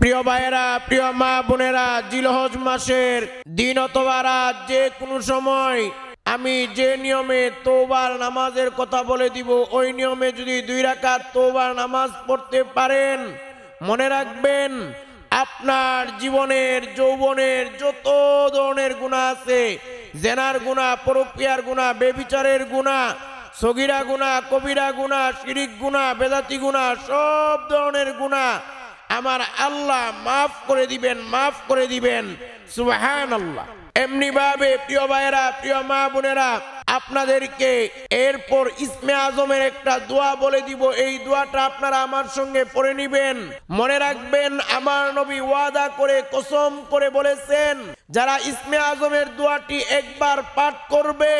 প্রিয় ভাইয়েরা, প্রিয় মা বোনেরা, জিলহজ মাসের দিন অথবা রাত যে কোনো সময় আমি যে নিয়মে তোবার নামাজের কথা বলে দিব, ওই নিয়মে যদি দুই রাকাত তোবার নামাজ পড়তে পারেন, মনে রাখবেন আপনার জীবনের, যৌবনের যত ধরনের গুণা আছে, জেনার গুণা পরক্রিয়ার গুণা বেবিচারের গুণা সগিরা গুণা কবিরা গুণা শিরিক গুণা বেদাতি গুণা সব ধরনের গুণা আমার আল্লাহ মাফ করে দিবেন, মাফ করে দিবেন। সুবাহান আল্লাহ এমনি ভাবে, প্রিয় ভাইয়েরা, প্রিয় মা বোনেরা, আপনাদেরকে এরপর ইসমে আজমের একটা দোয়া বলে দিব। এই দোয়াটা আপনারা আমার সঙ্গে পড়ে নিবেন। মনে রাখবেন, আমার নবী ওয়াদা করে, কসম করে বলেছেন, যারা ইসমে আজমের দোয়াটি একবার পাঠ করবে,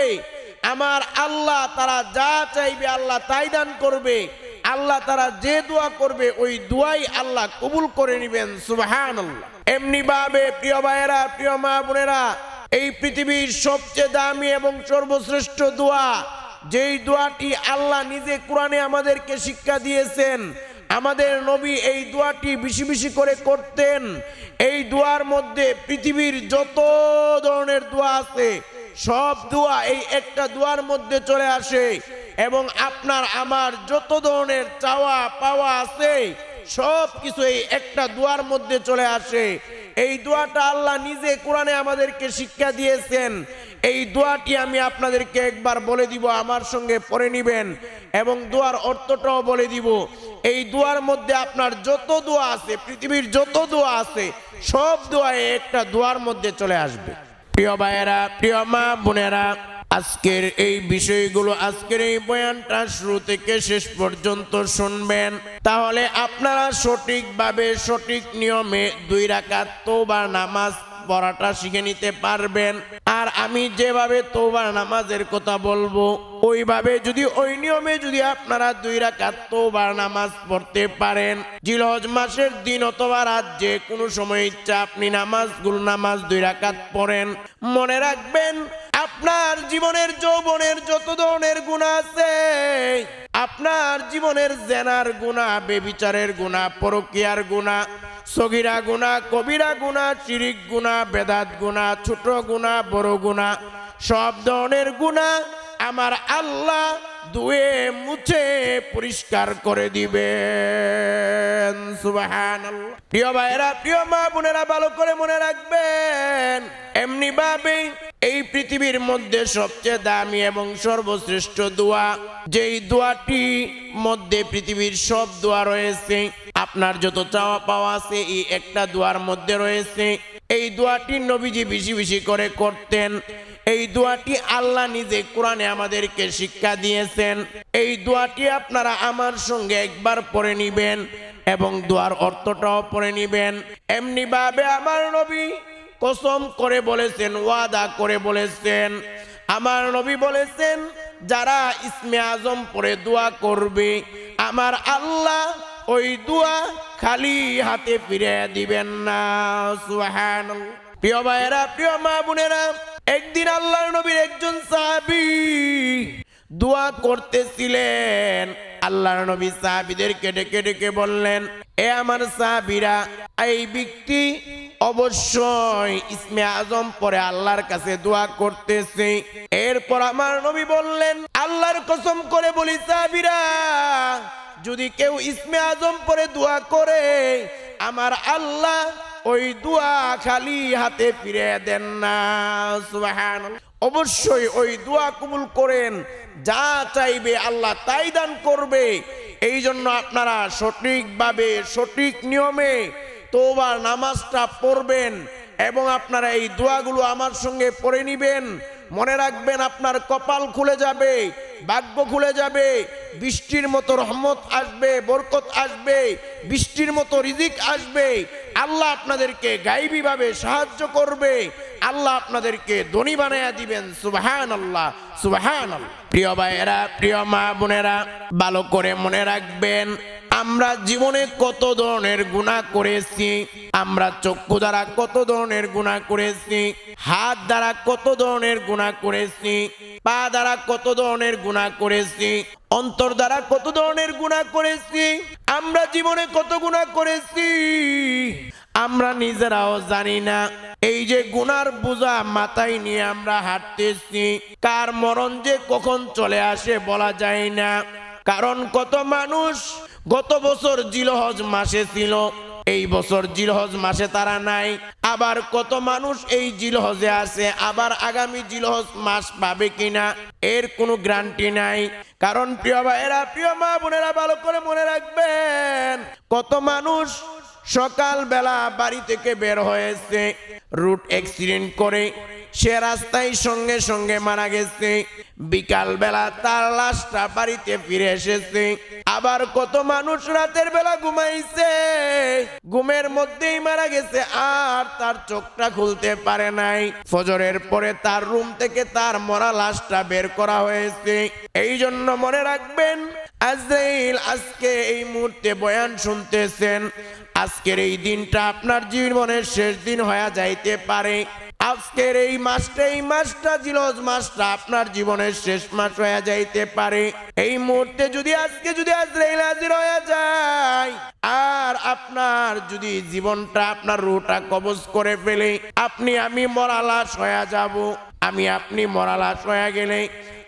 আমার আল্লাহ তারা যা চাইবে আল্লাহ তাই দান করবে। আল্লাহ তারা যে দোয়া করবে, ওই দোয়াই আল্লাহ কবুল করে নেবেন সুবাহান এমনি ভাবে প্রিয় ভাইয়েরা, প্রিয় মা বোনেরা, এই পৃথিবীর সবচেয়ে দামি এবং সর্বশ্রেষ্ঠ দোয়া, যেই দোয়াটি আল্লাহ নিজে কোরআনে আমাদেরকে শিক্ষা দিয়েছেন, আমাদের নবী এই দোয়াটি বেশি বেশি করে করতেন, এই দোয়ার মধ্যে পৃথিবীর যত ধরনের দোয়া আছে, সব দোয়া এই একটা দোয়ার মধ্যে চলে আসে। এবং আপনার আমার যত ধরনের চাওয়া পাওয়া আছে, সব কিছু এই একটা দোয়ার মধ্যে চলে আসে। এই দোয়াটা আল্লাহ নিজে কোরআনে আমাদেরকে শিক্ষা দিয়েছেন। এই দোয়াটি আমি আপনাদেরকে একবার বলে দিব, আমার সঙ্গে পড়ে নিবেন। এবং দোয়ার অর্থটাও বলে দিব। এই দোয়ার মধ্যে আপনার যত দোয়া আছে, পৃথিবীর যত দোয়া আছে, সব দোয়া একটা দোয়ার মধ্যে চলে আসবে। প্রিয় ভাইয়েরা, প্রিয় মা বোনেরা আজকের এই বিষয়গুলো, আজকের এই বয়ানটা শুরু থেকে শেষ পর্যন্ত শুনবেন। তাহলে আপনারা সঠিকভাবে সঠিক নিয়মে দুই রাকাত বা নামাজ পড়াটা শিখে নিতে পারবেন। আর আমি যেভাবে তোবার নামাজের কথা বলব, ওইভাবে যদি ওই নিয়মে যদি আপনারা দুই রাকাত তোবার নামাজ পড়তে পারেন, জিলহজ মাসের দিন অথবা রাত যে কোনো সময় ইচ্ছা আপনি নামাজগুলো নামাজ দুই রাকাত পড়েন। মনে রাখবেন, আপনার জীবনের যৌবনের যত ধরনের গুণ আছে, আপনার জীবনের জেনার গুণা, বেবিচারের গুণা, পরকিয়ার গুণা সগিরা গুণা, কবিরা গুণা, চিরিক গুণা, বেদাত গুণা, ছোট গুণা, বড় গুণা, সব ধরনের গুণা আমার আল্লাহ দুয়ে মুছে পরিষ্কার করে দিবে সুবাহান প্রিয় ভাইরা প্রিয় মা বোনেরা, ভালো করে মনে রাখবেন এমনি ভাবে এই পৃথিবীর মধ্যে সবচেয়ে দামি এবং সর্বশ্রেষ্ঠ দোয়া, যেই দোয়াটি মধ্যে পৃথিবীর সব দোয়া রয়েছে, আপনার যত চাওয়া পাওয়া আছে এই একটা দোয়ার মধ্যে রয়েছে। এই দোয়াটি নবীজি বেশি বেশি করে করতেন। এই দোয়াটি আল্লাহ নিজে কোরআনে আমাদেরকে শিক্ষা দিয়েছেন। এই দোয়াটি আপনারা আমার সঙ্গে একবার পড়ে নিবেন এবং দোয়ার অর্থটাও পড়ে নিবেন। এমনি ভাবে আমার নবী কসম করে বলেছেন, ওয়াদা করে বলেছেন। আমার নবী বলেছেন, যারা ইসমে আজম পরে দোয়া করবে, আমার আল্লাহ ওই দোয়া খালি হাতে ফিরে দিবেন না। প্রিয় ভাইয়েরা, প্রিয় মা বোনেরা, একদিন আল্লাহর নবীর একজন সাহাবী দোয়া করতেছিলেন। আল্লাহর নবী সাহাবিদেরকে ডেকে ডেকে বললেন, এ আমার সাহাবিরা, এই ব্যক্তি অবশ্যই ইসমে আজম পরে আল্লাহর কাছে দোয়া করতেছে। এরপর আমার নবী বললেন, আল্লাহর কসম করে বলি সাহাবীরা যদি কেউ ইসমে আজম পরে দোয়া করে, আমার আল্লাহ ওই দোয়া খালি হাতে ফিরে দেন না। অবশ্যই ওই দোয়া কবুল করেন, যা চাইবে আল্লাহ তাই দান করবে। এই জন্য আপনারা সঠিকভাবে, সঠিক নিয়মে তোবার নামাজটা পড়বেন এবং আপনারা এই দোয়াগুলো আমার সঙ্গে পড়ে নিবেন। মনে রাখবেন আপনার কপাল খুলে যাবে, ভাগ্য খুলে যাবে বৃষ্টির মতো রহমত আসবে, বরকত আসবে, বৃষ্টির মতো রিজিক আসবে। আল্লাহ আপনাদেরকে গাইবীভাবে সাহায্য করবে। আল্লাহ আপনাদেরকে ধনী বানাইয়া দিবেন সুবাহান আল্লাহ সুবাহান প্রিয় ভাইয়েরা, প্রিয় মা বোনেরা, ভালো করে মনে রাখবেন আমরা জীবনে কত ধরনের গুণা করেছি, আমরা চক্ষু দ্বারা কত ধরনের গুণা করেছি, হাত দ্বারা কত ধরনের গুণা করেছি, পা দ্বারা কত ধরনের গুণা করেছি, অন্তর দ্বারা কত ধরনের গুণা করেছি, আমরা জীবনে কত গুণা করেছি, আমরা নিজেরাও জানি না। এই যে গুনার বোঝা মাথায় নিয়ে আমরা হাঁটতেছি, কার মরণ যে কখন চলে আসে বলা যায় না। কারণ কত মানুষ গত বছর জিলহজ মাসে ছিল, এই বছর জিলহজ মাসে তারা নাই। আবার কত মানুষ এই জিলহজে আছে, আবার আগামী জিলহজ মাস পাবে কিনা, এর কোনো গ্যারান্টি নাই। কারণ প্রিয় ভাইয়েরা, প্রিয় মা বোনেরা, ভালো করে মনে রাখবেন, কত মানুষ সকালবেলা বাড়ি থেকে বের হয়েছে, রুট অ্যাক্সিডেন্ট করে সে রাস্তায় সঙ্গে সঙ্গে মারা গেছে। বিকাল বেলা তার লাশটা বাড়িতে ফিরে এসেছে। আবার কত মানুষ রাতের বেলা ঘুমাইছে। ঘুমের মধ্যেই মারা গেছে আর তার চোখটা খুলতে পারে নাই। ফজরের পরে তার রুম থেকে তার মরা লাশটা বের করা হয়েছে। এই জন্য মনে রাখবেন আজরাইল, আজকে এই মুহূর্তে বয়ান শুনতেছেন, আজকের এই দিনটা আপনার জীবনের শেষ দিন হয়ে যাইতে পারে। আজকের এই মাসটা এই মাসটা, জিলজ মাসটা আপনার জীবনের শেষ মাস হয়ে যাইতে পারে। এই মুহূর্তে যদি আজকে যদি আজরাইল হাজির হয়ে যায়, আর আপনার যদি জীবনটা আপনার রুটা কবজ করে ফেলে, আপনি, আমি মরালাস হয়ে যাব। আমি, আপনি মরালাস হয়ে গেলে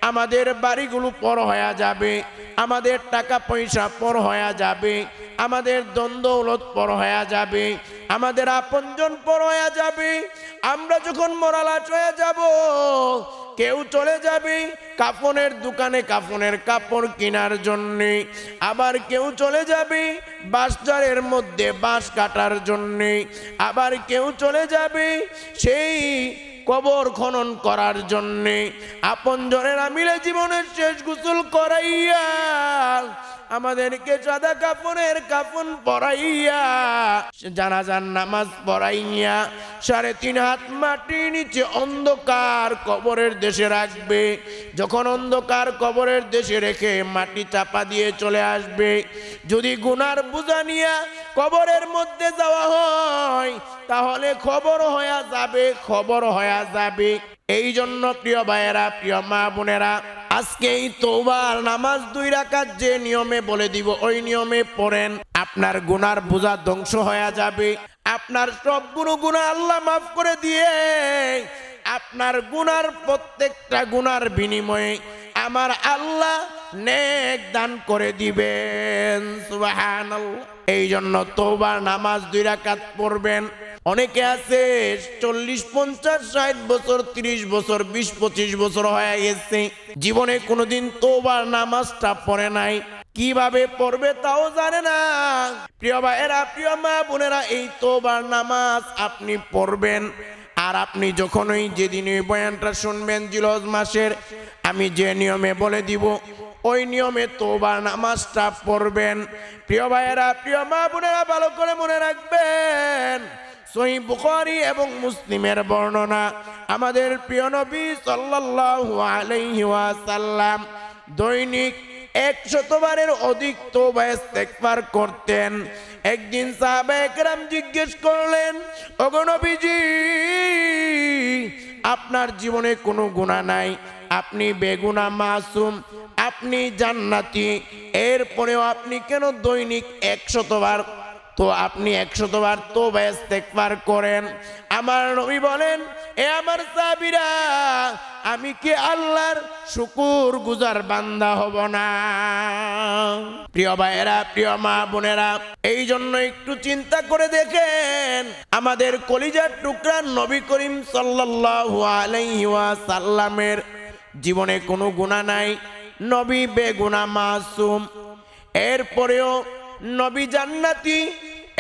আমাদের বাড়িগুলো পর হয়ে যাবে, আমাদের টাকা পয়সা পর হয়ে যাবে, আমাদের দ্বন্দ্বলত পর হয়ে যাবে, আমাদের আপনজন পর হয়ে যাবে। আমরা যখন মরালাট হয়ে যাব, কেউ চলে যাবে কাফনের দোকানে কাফনের কাপড় কেনার জন্যে, আবার কেউ চলে যাবে বাঁশজারের মধ্যে বাঁশ কাটার জন্যে, আবার কেউ চলে যাবে সেই কবর খনন করার জন্যে আপন জনেরা মিলে জীবনের শেষ গোসল করাইয়া আমাদেরকে সাদা কাপড়ের কাপন পরাইয়া জানাজান নামাজ পড়াইয়া সাড়ে তিন হাত মাটির নিচে অন্ধকার কবরের দেশে রাখবে। যখন অন্ধকার কবরের দেশে রেখে মাটি চাপা দিয়ে চলে আসবে, যদি গুনার বোঝা নিয়া কবরের মধ্যে যাওয়া হয়, তাহলে খবর হয়ে যাবে, খবর হয়ে যাবে। এই জন্য প্রিয় ভাইয়েরা, প্রিয় মা বোনেরা আজকে এই তোবার নামাজ দুই রাকাত যে নিয়মে বলে দিব, ওই নিয়মে পড়েন। আপনার গুনার বোঝা ধ্বংস হয়ে যাবে। আপনার সব গুণ আল্লাহ মাফ করে দিয়ে, আপনার গুনার প্রত্যেকটা গুনার বিনিময়ে আমার আল্লাহ নেক দান করে দিবেন। সুবহানাল্লাহ। এই জন্য তোবার নামাজ দুই রাকাত পড়বেন। অনেকে আছে চল্লিশ, পঞ্চাশ, ষাট বছর, তিরিশ বছর, বিশ, পঁচিশ বছর হয়ে গেছে। জীবনে কোনোদিন তোবার নামাজটা পড়ে নাই। কীভাবে পড়বে তাও জানে না। প্রিয় ভাইয়েরা, প্রিয় মা বোনেরা, এই তোবার নামাজ আপনি পড়বেন। আর আপনি যখন ওই যেদিন ওই বয়ানটা শুনবেন জিলজ মাসের, আমি যে নিয়মে বলে দিব, ওই নিয়মে তোবার নামাজটা পড়বেন। প্রিয় ভাইয়েরা, প্রিয় মা বোনেরা, ভালো করে মনে রাখবেন। সহি বুখারি এবং মুসলিমের বর্ণনা। আমাদের প্রিয় নবী সাল্লাল্লাহু আলাইহি ওয়াসাল্লাম দৈনিক একশতবারের অধিক তোবা ইস্তেগফার করতেন। একদিন সাহাবা একরাম জিজ্ঞেস করলেন, ওগো নবীজি, আপনার জীবনে কোনো গুনাহ নাই? আপনি বেগুনা মাসুম, আপনি জান্নাতি। এরপরেও আপনি কেন দৈনিক একশতবার তো আপনি একশতবার তো ইস্তেগফার করেন। আমার নবী বলেন, এ আমার সাবিরা আমি কি আল্লাহর শুকুর গুজার বান্দা হব না? প্রিয় ভাইয়েরা, প্রিয় মা বোনেরা এই জন্য একটু চিন্তা করে দেখেন, আমাদের কলিজার টুকরা নবী করিম সাল্লাল্লাহু আলাইহি ওয়াসাল্লামের জীবনে কোনো গুনাহ নাই। নবী বেগুনা মাসুম। এরপরেও নবী জান্নাতি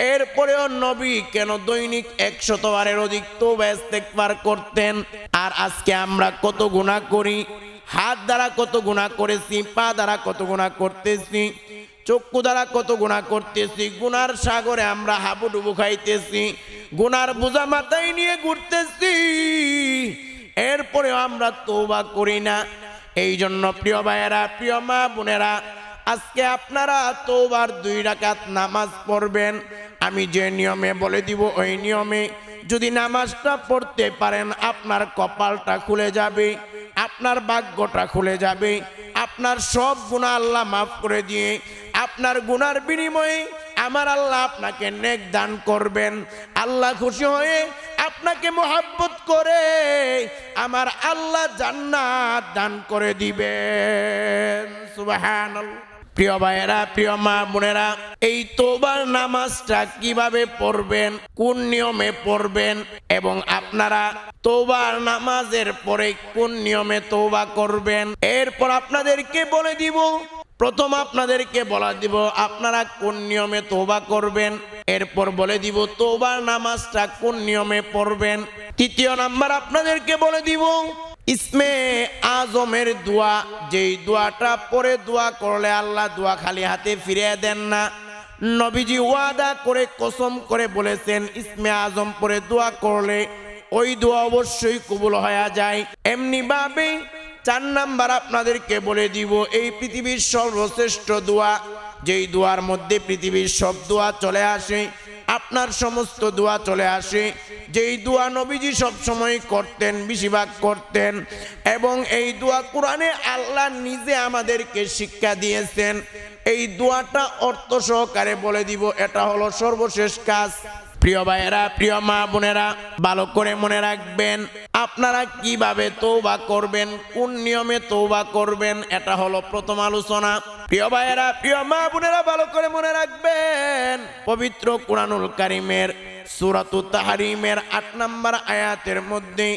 এরপরেও নবী কেন দৈনিক একশত বারের অধিক তো ইস্তেগফার করতেন? আর আজকে আমরা কত গুণা করি? হাত দ্বারা কত গুণা করেছি? পা দ্বারা কত গুণা করতেছি? চক্ষু দ্বারা কত গুণা করতেছি? গুনার সাগরে আমরা হাবুডুবু খাইতেছি। গুনার বোঝা মাথায় নিয়ে ঘুরতেছি। এরপরেও আমরা তৌবা করি না। এই জন্য প্রিয় ভাইয়েরা, প্রিয় মা বোনেরা আজকে আপনারা তোবার দুই রাকাত নামাজ পড়বেন। আমি যে নিয়মে বলে দিব, ওই নিয়মে যদি নামাজটা পড়তে পারেন, আপনার কপালটা খুলে যাবে, আপনার ভাগ্যটা খুলে যাবে, আপনার সব গুণা আল্লাহ মাফ করে দিয়ে, আপনার গুনার বিনিময়ে আমার আল্লাহ আপনাকে নেক দান করবেন। আল্লাহ খুশি হয়ে আপনাকে মোহাব্বত করে আমার আল্লাহ জান্নাত দান করে দিবেন। সুবহানাল্লাহ। প্রিয় ভাইয়েরা, প্রিয় মা বোনেরা, এই তোবার নামাজটা কীভাবে পড়বেন, কোন নিয়মে পড়বেন এবং আপনারা তোবার নামাজের পরে কোন নিয়মে তোবা করবেন, এরপর আপনাদেরকে বলে দিব প্রথম আপনাদেরকে বলা দিব, আপনারা কোন নিয়মে তোবা করবেন? এরপর বলে দিব তোবার নামাজটা কোন নিয়মে পড়বেন? তৃতীয় নাম্বার আপনাদেরকে বলে দিব, ইসমে আজমের দোয়া, যেই দোয়াটা পরে দোয়া করলে আল্লাহ দোয়া খালি হাতে ফিরিয়ে দেন না। নবীজি ওয়াদা করে, কসম করে বলেছেন, ইসমে আজম পরে দোয়া করলে ওই দোয়া অবশ্যই কবুল হয়ে যায়। এমনি ভাবে চার নাম্বার আপনাদেরকে বলে দিব, এই পৃথিবীর সর্বশ্রেষ্ঠ দোয়া, যেই দোয়ার মধ্যে পৃথিবীর সব দোয়া চলে আসে, আপনার সমস্ত দোয়া চলে আসে, যেই দোয়া নবীজি সব সময় করতেন, বেশিরভাগ করতেন, এবং এই দোয়া কোরআনে আল্লাহ নিজে আমাদেরকে শিক্ষা দিয়েছেন, এই দোয়াটা অর্থ সহকারে বলে দিব, এটা হলো সর্বশেষ কাজ। প্রিয় ভাইয়েরা, প্রিয় মা বোনেরা, ভালো করে মনে রাখবেন, আপনারা কীভাবে তৌবা করবেন, কোন নিয়মে তৌবা করবেন, এটা হলো প্রথম আলোচনা। প্রিয় ভাইয়েরা, প্রিয় মা বোনেরা, ভালো করে মনে রাখবেন, পবিত্র কোরআনুল কারিমের, সুরাতু তাহারিমের আট নম্বর আয়াতের মধ্যে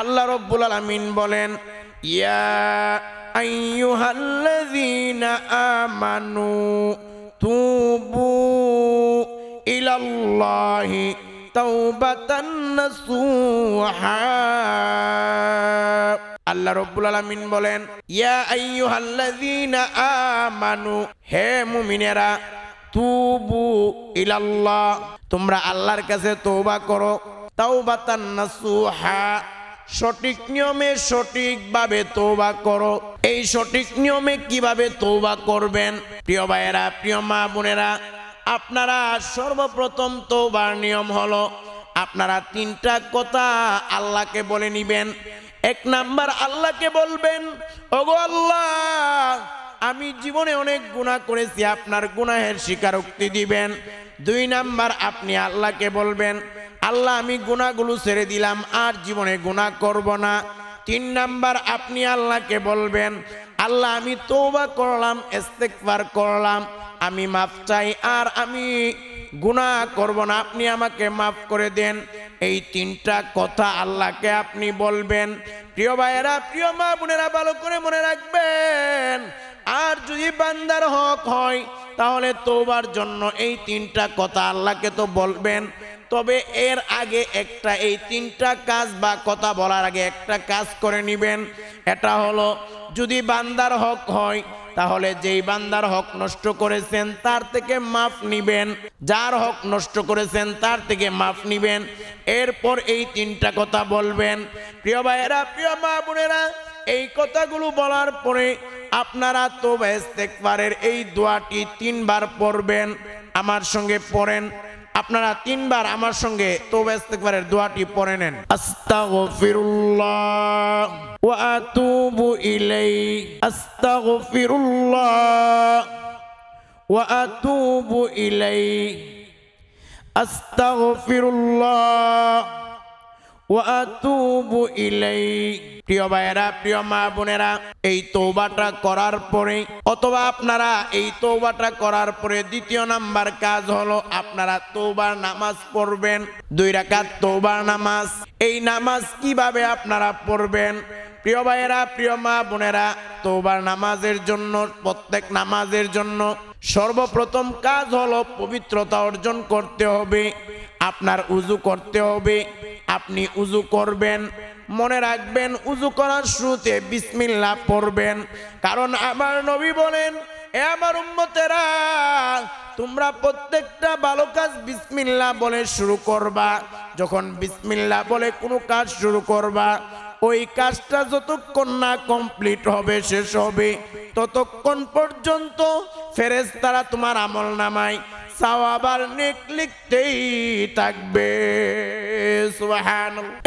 আল্লাহ রব্বুল আলামিন বলেন, ইয়া আইয়ুহাল্লাযীনা আমানু তুবু ইলাল্লাহি তাওবাতান নাসুহা। আল্লাহ রব্বুল আলামিন বলেন, ইয়া আইয়ুহাল্লাযীনা আমানু, হে মুমিনেরা, তুবু ইলাল্লাহ, তোমরা আল্লাহর কাছে তওবা করো। তাওবাতান নাসুহা, সঠিক নিয়মে সঠিকভাবে তৌবা করো। এই সঠিক নিয়মে কীভাবে তৌবা করবেন? প্রিয় ভাইয়েরা, প্রিয় মা বোনেরা আপনারা সর্বপ্রথম তৌবার নিয়ম হলো, আপনারা তিনটা কথা আল্লাহকে বলে নিবেন। এক নাম্বার আল্লাহকে বলবেন, ওগো আল্লাহ, আমি জীবনে অনেক গুনাহ করেছি, আপনার গুনাহের স্বীকারোক্তি দিবেন। দুই নাম্বার আপনি আল্লাহকে বলবেন, আল্লাহ, আমি গুণাগুলো ছেড়ে দিলাম, আর জীবনে গুণা করব না। তিন নাম্বার আপনি আল্লাহকে বলবেন, আল্লাহ, আমি তৌবা করলাম ইস্তেকবার করলাম। আমি মাফ চাই আর আমি গুণা করব না। আপনি আমাকে মাফ করে দেন। এই তিনটা কথা আল্লাহকে আপনি বলবেন। প্রিয় ভাইয়েরা, প্রিয় মা বোনেরা, ভালো করে মনে রাখবেন। আর যদি বান্দার হক হয়, তাহলে তোবার জন্য এই তিনটা কথা আল্লাহকে তো বলবেন। তবে এর আগে একটা, এই তিনটা কাজ বা কথা বলার আগে একটা কাজ করে নিবেন। এটা হলো, যদি বান্দার হক হয় তাহলে যেই বান্দার হক নষ্ট করেছেন, তার থেকে মাফ নিবেন। যার হক নষ্ট করেছেন, তার থেকে মাফ নিবেন। এরপর এই তিনটা কথা বলবেন। প্রিয় ভাইয়েরা, প্রিয় মা বোনেরা, এই কথাগুলো বলার পরে আপনারা তো ইস্তেকবারের এই দোয়াটি তিনবার পড়বেন। আমার সঙ্গে পড়েন। আপনারা তিনবার আমার সঙ্গে তৌবা ইস্তেগফারের দোয়াটি পড়ে নেন। আস্তাগফিরুল্লাহ ওয়া আতুবু ইলাই আস্তাগফিরুল্লাহ ওয়া আতুবু ইলাই আস্তাগফিরুল্লাহ ওয়া আতুবু ইলাই প্রিয় ভাইয়েরা, প্রিয় মা বোনেরা, এই তৌবাটা করার পরে, অথবা আপনারা এই তৌবাটা করার পরে দ্বিতীয় নাম্বার কাজ হলো আপনারা তৌবার নামাজ পড়বেন, দুই রাকাত তৌবার নামাজ। এই নামাজ কীভাবে আপনারা পড়বেন? প্রিয় ভাইয়েরা, প্রিয় মা বোনেরা তৌবার নামাজের জন্য, প্রত্যেক নামাজের জন্য সর্বপ্রথম কাজ হলো পবিত্রতা অর্জন করতে হবে, আপনার উজু করতে হবে, আপনি উজু করবেন মনে রাখবেন, উজু করার শুরুতে বিসমিল্লাহ পড়বেন। কারণ আমার নবী বলেন, এ আমার উম্মতেরা, তোমরা প্রত্যেকটা ভালো কাজ বিসমিল্লাহ বলে শুরু করবা। যখন বিসমিল্লাহ বলে কোনো কাজ শুরু করবা, ওই কাজটা যতক্ষণ না কমপ্লিট হবে, শেষ হবে। ততক্ষণ পর্যন্ত ফেরেশতারা তোমার আমল নামায়। সাওয়াবার নেক লিখতেই থাকবে।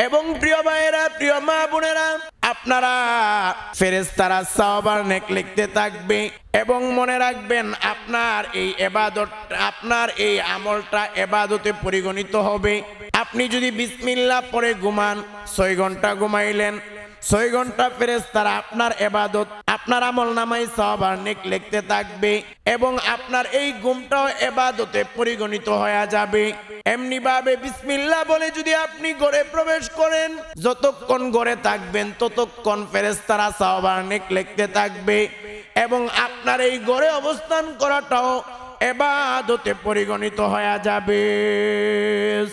এবং প্রিয় ভাইয়েরা, প্রিয় মা বোনেরা, আপনারা ফেরেস্তারা সাওবার নেক লিখতে থাকবে এবং মনে রাখবেন, আপনার এই এবাদত, আপনার এই আমলটা এবাদতে পরিগণিত হবে আপনি যদি বিসমিল্লাহ পরে ঘুমান, ছয় ঘণ্টা ঘুমাইলেন ছয় ঘণ্টা ফেরেস তারা আপনার এবাদত, আপনার আমল নামাই সবার নেক লিখতে থাকবে এবং আপনার এই গুমটাও এবাদতে পরিগণিত হয়ে যাবে। এমনি ভাবে বিসমিল্লাহ বলে যদি আপনি ঘরে প্রবেশ করেন, যতক্ষণ ঘরে থাকবেন ততক্ষণ ফেরেস তারা সবার নেক লিখতে থাকবে এবং আপনার এই ঘরে অবস্থান করাটাও এবাদতে পরিগণিত হয়ে যাবে।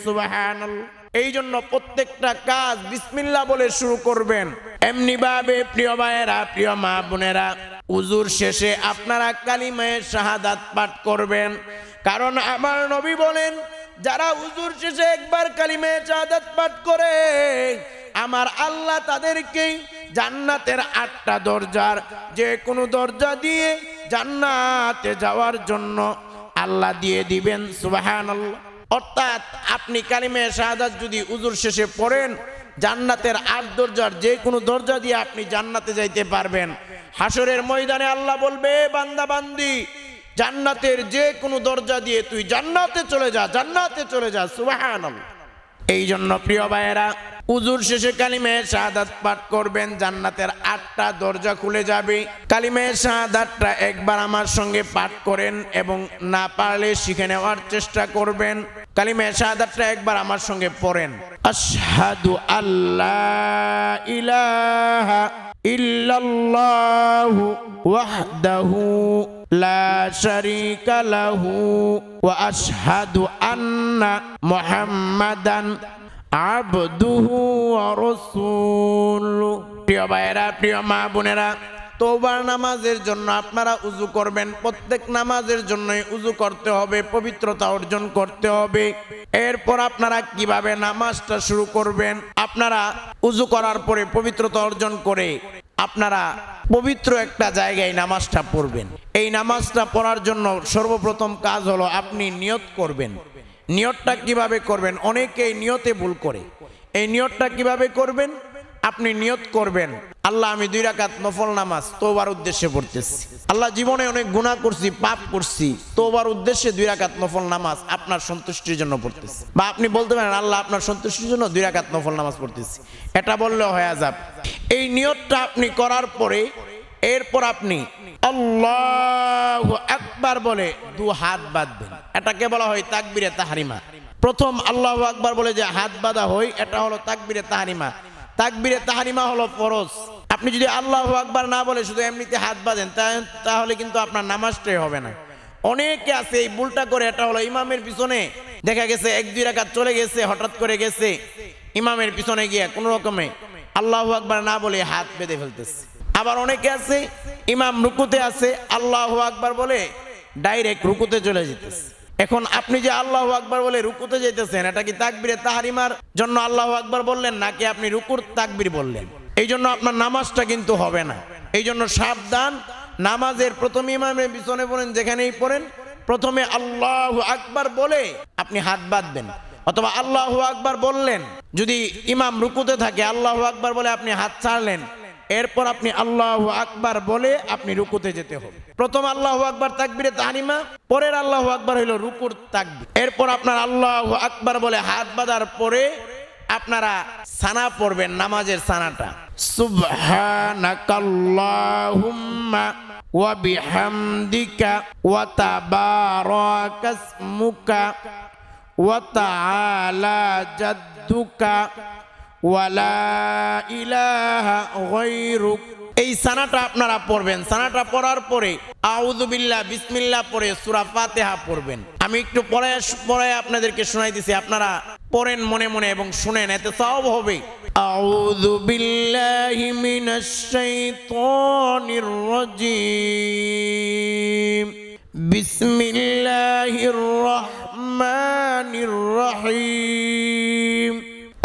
সুবহানাল্লাহ। এই জন্য প্রত্যেকটা কাজ বিসমিল্লা বলে শুরু করবেন। এমনি ভাবে প্রিয় ভাইয়েরা, প্রিয় মা বোনেরা উজুর শেষে আপনারা কালিমায়ের শাহাদাত পাঠ করবেন। কারণ আমার নবী বলেন, যারা উজুর শেষে একবার কালিমায়ে শাহাদাত পাঠ করে, আমার আল্লাহ তাদেরকে জান্নাতের আটটা দরজার যে কোনো দরজা দিয়ে জান্নাতে যাওয়ার জন্য আল্লাহ দিয়ে দিবেন, সুবহানাল্লাহ। অর্থাৎ আপনি কালিমে শাহাদাত যদি উজুর শেষে পড়েন, জান্নাতের আট দরজার যে কোনো দরজা দিয়ে আপনি জান্নাতে যাইতে পারবেন। হাসরের ময়দানে আল্লাহ বলবে বান্দা, বান্দি, জান্নাতের যে কোনো দরজা দিয়ে তুই জান্নাতে চলে যা, জান্নাতে চলে যা, সুবহানাল্লাহ। এই জন্য প্রিয় ভাইয়েরা, উজুর শেষে কালিমে শাহাদাত পাঠ করবেন, জান্নাতের আটটা দরজা খুলে যাবে। কালিমে শাহাদাতটা একবার আমার সঙ্গে পাঠ করেন এবং না পারলে শিখে নেওয়ার চেষ্টা করবেন। কালিমে শাহাদাতটা একবার আমার সঙ্গে পড়েন। আশহাদু আল্লাহ ইলাহা ইল্লাল্লাহু ওয়াহদাহু লাহু ওয়া আশহাদু আন্না মুহাম্মাদান আবদুহু ওয়া রাসূলুহু প্রিয় ভাইয়েরা, প্রিয় মা বোনেরা তোবার নামাজের জন্য আপনারা উজু করবেন। প্রত্যেক নামাজের জন্যই উজু করতে হবে, পবিত্রতা অর্জন করতে হবে। এরপর আপনারা কীভাবে নামাজটা শুরু করবেন? আপনারা উজু করার পরে পবিত্রতা অর্জন করে আপনারা পবিত্র একটা জায়গায় নামাজটা পড়বেন। এই নামাজটা পড়ার জন্য সর্বপ্রথম কাজ হলো আপনি নিয়ত করবেন। নিয়তটা কীভাবে করবেন? অনেকেই নিয়তে ভুল করে। এই নিয়তটা কীভাবে করবেন? আপনি নিয়ত করবেন। আল্লাহ, আমি দুই রাকাত নফল নামাজ তোবার উদ্দেশ্যে পড়তেছি। আল্লাহ, জীবনে অনেক গুনাহ করছি, পাপ করছি, তোবার উদ্দেশ্যে দুই রাকাত নফল নামাজ আপনার সন্তুষ্টির জন্য পড়তেছি। বা আপনি বলতে পারেন, আল্লাহ আপনার সন্তুষ্টির জন্য দুই রাকাত নফল নামাজ পড়তেছি। এটা বললেও হয়ে যাব এই নিয়তটা আপনি করার পরে, এরপর আপনি আল্লাহ একবার বলে দু হাত বাঁধবেন। এটাকে বলা হয় তাকবিরে তাহারিমা। প্রথম আল্লাহ আকবার বলে যে হাত বাঁধা হয়, এটা হলো তাকবিরে তাহারিমা। তাকবিরে তাহারিমা হলো ফরজ। আপনি যদি আল্লাহ আকবার না বলে শুধু এমনিতে হাত বাঁধেন তাহলে কিন্তু আপনার নামাজটাই হবে না। অনেকে আছে, এই ভুলটা করে, এটা হলো ইমামের পিছনে। দেখা গেছে, এক, দুই রাকাত চলে গেছে, হঠাৎ করে গেছে, ইমামের পিছনে গিয়ে কোনো রকমে আল্লাহ আকবার না বলে হাত বেঁধে ফেলতেছে। আবার অনেকে আছে, ইমাম রুকুতে আছে, আল্লাহ আকবার বলে ডাইরেক্ট রুকুতে চলে যেতেছে। এখন আপনি যে আল্লাহ আকবার বলে রুকুতে যেতেছেন এটা কি তাকবিরে তাহারিমার জন্য আল্লাহ আকবার বললেন, নাকি আপনি রুকুর তাকবির বললেন? এই জন্য আপনার নামাজটা কিন্তু হবে না। এই জন্য সাবধান, নামাজের প্রথম ইমামের পিছনে পড়েন, যেখানেই পড়েন, প্রথমে আল্লাহ আকবার বলে আপনি হাত বাঁধবেন। অথবা আল্লাহ আকবার বললেন, যদি ইমাম রুকুতে থাকে, আল্লাহ আকবার বলে আপনি হাত ছাড়লেন এরপর আপনি আল্লাহ আকবার বলে আপনি রুকুতে যেতে হবে। প্রথম আল্লাহ আকবার তাকবিরে তাহারিমা পরের আল্লাহ আকবার হইল রুকুর তাকবির। এরপর আপনার আল্লাহ আকবার বলে হাত বাঁধার পরে আপনারা সানা পড়বেন, নামাজের সানাটা। সুবহানাকাল্লাহুম্মা ওয়া বিহামদিকা ওয়া ওয়ালা ইলাহা গায়রুক। এই সানাটা আপনারা পড়বেন। সানাটা পড়ার পরে আউযুবিল্লাহ বিসমিল্লাহ পড়ে সূরা ফাতিহা পড়বেন। আমি একটু পড়ে পড়ে আপনাদেরকে শোনাই দিছি। আপনারা পড়েন মনে মনে এবং শুনেন, এতে সওয়াব হবে। আউযু বিল্লাহি মিনাশ শাইতানির রাজীম। বিসমিল্লাহির রহমানির রহিম।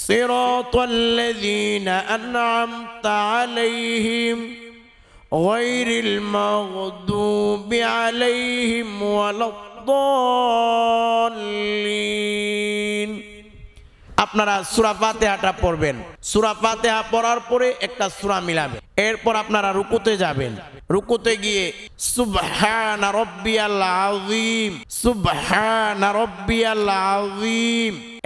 صراط الذين أنعمت عليهم غير المغضوب عليهم ولا الضالين আপনারা সুরা ফাতেহাটা পড়বেন সুরা ফাতেহা পড়ার পরে একটা সুরা মিলাবেন এরপর আপনারা রুকুতে যাবেন। রুকুতে গিয়ে, সুবহানা সুবহানা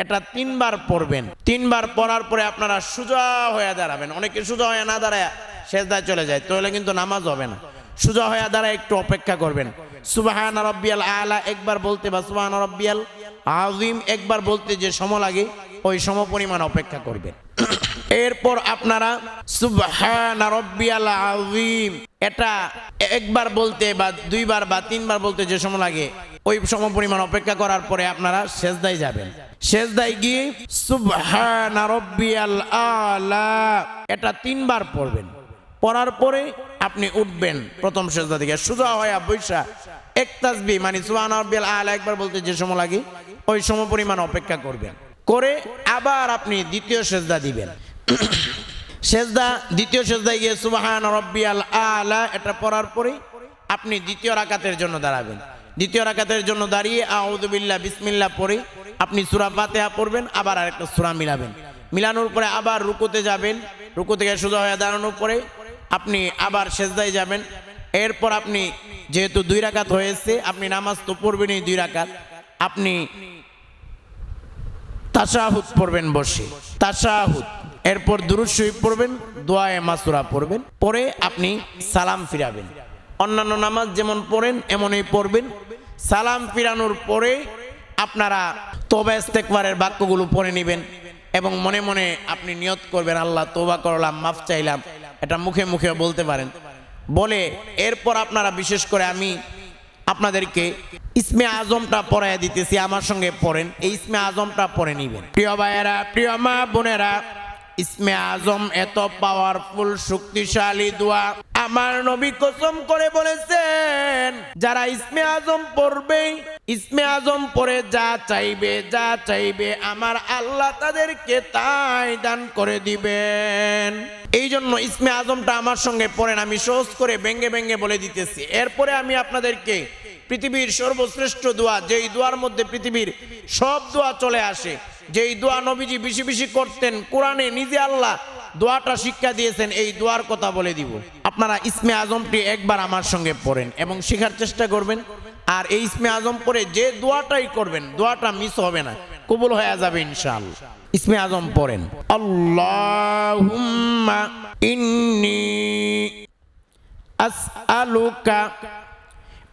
এটা তিনবার পড়বেন। তিনবার পড়ার পরে আপনারা সোজা হয়ে দাঁড়াবেন। অনেকে সোজা হয়ে না দাঁড়ায় সেজদায় চলে যায়, তাহলে কিন্তু নামাজ হবে না। সোজা হয়ে দাঁড়ায় একটু অপেক্ষা করবেন। সুবহানা রব্বিয়াল আলা, একবার বলতে বা সুবহানা রব্বিয়াল আযীম, একবার বলতে যে সম লাগে ওই সম পরিমাণ অপেক্ষা করবেন। এরপর আপনারা, সুবহানা এটা একবার বলতে বা দুইবার বা তিনবার বলতে যে সময় লাগে, ওই সম পরিমাণ অপেক্ষা করার পরে আপনারা সেজদায় যাবেন। সেজদায় গিয়ে, সুবহানা আলা। এটা তিনবার পড়বেন। পড়ার পরে আপনি উঠবেন প্রথম সেজদা থেকে। সোজা হয়ে বৈশা, এক তাসবি মানে রব্বিয়াল আলা একবার বলতে যে সময় লাগে, ওই সম পরিমাণ অপেক্ষা করবেন। করে আবার আপনি দ্বিতীয় সেজদা দিবেন। সেজদা, দ্বিতীয় সেজদায় গিয়ে সুবাহান রব্বিয়াল আলা, এটা পড়ার পরে আপনি দ্বিতীয় রাকাতের জন্য দাঁড়াবেন। দ্বিতীয় রাকাতের জন্য দাঁড়িয়ে আউদুবিল্লাহ বিসমিল্লাহ পড়ে আপনি সুরা ফাতেহা পড়বেন, আবার আরেকটা সুরা মিলাবেন। মিলানোর পরে আবার রুকুতে যাবেন, রুকু থেকে সোজা হয়ে দাঁড়ানোর পরে আপনি আবার সেজদায় যাবেন। এরপর আপনি যেহেতু দুই রাকাত হয়েছে, আপনি নামাজ তো পড়বেনই দুই রাকাত। আপনি তাশাহুদ পড়বেন বসে। তাশাহুদ। এরপর দুরুদ শরীফ পড়বেন, দোয়ায়ে মাসুরা পড়বেন, পরে আপনি সালাম ফিরাবেন। অন্যান্য নামাজ যেমন পড়েন, এমনই পড়বেন। সালাম ফিরানোর পরে আপনারা তোবা ইস্তেকবারের বাক্যগুলো পড়ে নেবেন এবং মনে মনে আপনি নিয়ত করবেন, আল্লাহ তোবা করলাম, মাফ চাইলাম। এটা মুখে মুখে বলতে পারেন। বলে, এরপর আপনারা বিশেষ করে আমি আপনাদেরকে ইসমে আজমটা পড়াইয়া দিতেছি, আমার সঙ্গে পড়েন। এই ইসমে আজমটা পড়ে নিবেন। প্রিয় ভাইয়েরা, প্রিয় মা বোনেরা ইসমে আজম এত পাওয়ারফুল শক্তিশালী দোয়া। আমার নবী কসম করে বলেছেন, যারা ইসমে আজম পড়বে, ইসমে আজম পড়ে যা চাইবে যা চাইবে, আমার আল্লাহ তাদেরকে তাই দান করে দিবেন। এই জন্য ইসমে আজমটা আমার সঙ্গে পড়েন, আমি সহজ করে ব্যঙ্গে ব্যঙ্গে বলে দিতেছি। এরপরে আমি আপনাদেরকে পৃথিবীর সর্বশ্রেষ্ঠ দোয়া, যেই দোয়ার মধ্যে পৃথিবীর সব দোয়া চলে আসে, যেই দোয়া নবীজি বেশি বেশি করতেন, কোরআনে নিজে আল্লাহ দোয়াটা শিক্ষা দিয়েছেন, এই দোয়ার কথা বলে দিব। আপনারা ইসমে আজমটি একবার আমার সঙ্গে পড়েন এবং শেখার চেষ্টা করবেন, আর এই ইসমে আজম পরে যে দোয়াটাই করবেন, দোয়াটা মিস হবে না, কবুল হয়ে যাবে ইনশাআল্লাহ। ইসমে আজম পড়েন, আল্লাহুম্মা ইন্নী আসআলুকা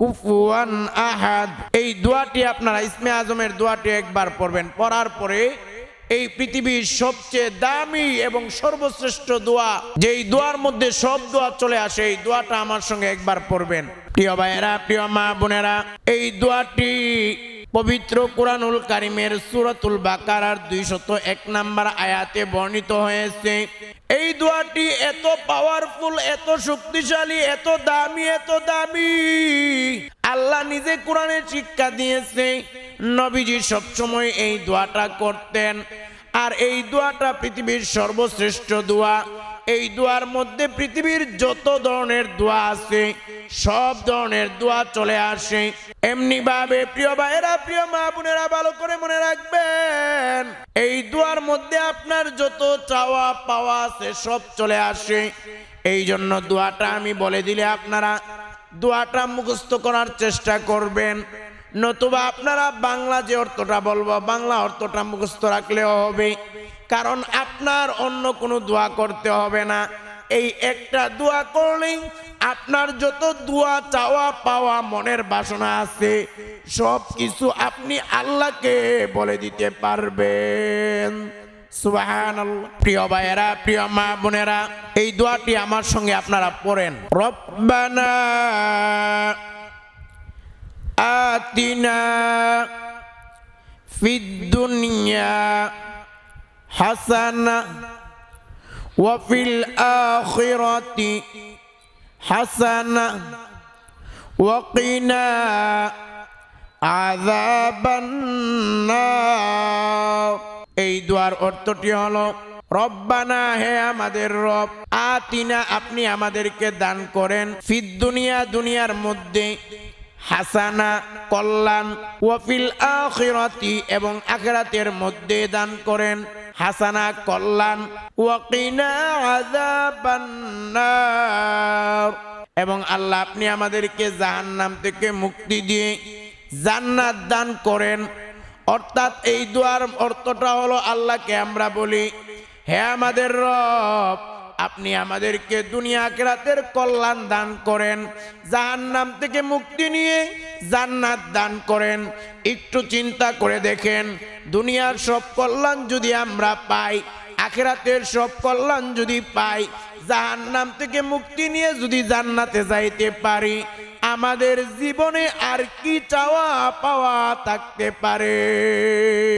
কুফুয়ান আহাদ। এই দোয়াটি আপনারা ইসমে আজমের দোয়াটি একবার পড়বেন। পড়ার পরে এই পৃথিবীর সবচেয়ে দামি এবং সর্বশ্রেষ্ঠ দোয়া, যেই দোয়ার মধ্যে সব দোয়া চলে আসে, এই দোয়াটা আমার সঙ্গে একবার পড়বেন। প্রিয় ভাইয়েরা, প্রিয় মা বোনেরা, এই দোয়াটি পবিত্র কোরআনুল কারিমের সুরাতুল বাকারার দুইশত এক নাম্বার আয়াতে বর্ণিত হয়েছে, এই দোয়াটি এত পাওয়ারফুল এত শক্তিশালী, এত দামি এত দামি। আল্লাহ নিজে কোরআনে শিক্ষা দিয়েছে, নবীজি সবসময় এই দোয়াটা করতেন। আর এই দোয়াটা পৃথিবীর সর্বশ্রেষ্ঠ দোয়া। এই দোয়ার মধ্যে পৃথিবীর যত ধরনের দোয়া আছে, সব ধরনের দোয়া চলে আসে। এমনি ভাবে প্রিয় ভাইয়েরা, প্রিয় মা বোনেরা, ভালো করে মনে রাখবেন, এই দোয়ার মধ্যে আপনার যত চাওয়া পাওয়া আছে, সব চলে আসে। এই জন্য দোয়াটা আমি বলে দিলে আপনারা দোয়াটা মুখস্থ করার চেষ্টা করবেন। নতুবা আপনারা বাংলা যে অর্থটা বলব, বাংলা অর্থটা মুখস্থ রাখলেও হবে। কারণ আপনার অন্য কোনো দোয়া করতে হবে না। এই একটা দোয়া করলেই আপনার যত দোয়া চাওয়া পাওয়া মনের বাসনা আছে, সব কিছু আপনি আল্লাহকে বলে দিতে পারবেন। প্রিয় প্রিয় মা বোনেরা, এই দোয়াটি আমার সঙ্গে আপনারা পড়েন। আতিনা ফিদ দুনিয়া হাসানা وفي الآخرة حسنة وقنا عذاب النار এই দোয়ার অর্থটি হলো রব্বানা হে আমাদের রব আতিনা আপনি আমাদেরকে দান করেন ফিদ দুনিয়া দুনিয়ার মধ্যে হাসানা কল্যাণ ওয়াফিল আখিরাতি এবং আখিরাতের মধ্যে দান করেন হাসানা কল্যাণ, ওয়াকিনা আযাবান্নার। এবং আল্লাহ আপনি আমাদেরকে জাহান্নাম থেকে মুক্তি দিয়ে জান্নাত দান করেন। অর্থাৎ এই দোয়ার অর্থটা হলো আল্লাহকে আমরা বলি, হে আমাদের রব আপনি আমাদেরকে দুনিয়া কেরাতের কল্যাণ দান করেন, জাহান্নাম থেকে মুক্তি নিয়ে জান্নাত দান করেন। একটু চিন্তা করে দেখেন, দুনিয়ার সব কল্যাণ যদি আমরা পাই, আখেরাতের সব কল্যাণ যদি পাই, জাহান্নাম থেকে মুক্তি নিয়ে যদি জান্নাতে যাইতে পারি, আমাদের জীবনে আর কি চাওয়া পাওয়া থাকতে পারে?